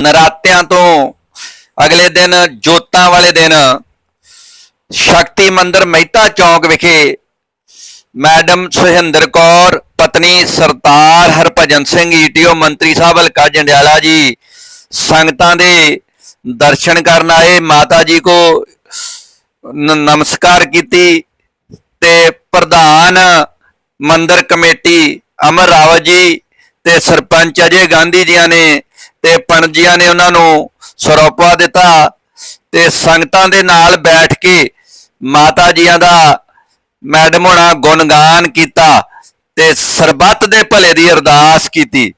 ਨਰਾਤਿਆਂ ਤੋਂ ਅਗਲੇ ਦਿਨ ਜੋਤਾਂ ਵਾਲੇ ਦਿਨ ਸ਼ਕਤੀ ਮੰਦਿਰ ਮਹਿਤਾ ਚੌਂਕ ਵਿਖੇ ਮੈਡਮ ਸੁਹਿੰਦਰ ਕੌਰ, ਪਤਨੀ ਸਰਦਾਰ ਹਰਭਜਨ ਸਿੰਘ ਈਟੀਓ ਮੰਤਰੀ ਸਾਹਿਬ ਹਲਕਾ ਜੰਡਿਆਲਾ ਜੀ। ਸੰਗਤਾਂ ਦੇ ਦਰਸ਼ਨ ਕਰਨ ਆਏ, ਮਾਤਾ ਜੀ ਕੋ ਨਮਸਕਾਰ ਕੀਤੀ ਤੇ ਪ੍ਰਧਾਨ ਮੰਦਰ ਕਮੇਟੀ ਅਮਰ ਰਾਵਤ ਜੀ ਤੇ ਸਰਪੰਚ ਅਜੇ ਗਾਂਧੀ ਜੀਆਂ ਨੇ ਤੇ ਪੰਡਤ ਜੀਆਂ ਨੇ ਉਹਨਾਂ ਨੂੰ ਸਰੋਪਾ ਦਿੱਤਾ ਤੇ ਸੰਗਤਾਂ ਦੇ ਨਾਲ ਬੈਠ ਕੇ ਮਾਤਾ ਜੀਆਂ ਦਾ ਮੈਡਮ ਹੋਣਾ ਗੁਣਗਾਨ ਕੀਤਾ ਤੇ ਸਰਬੱਤ ਦੇ ਭਲੇ ਦੀ ਅਰਦਾਸ ਕੀਤੀ।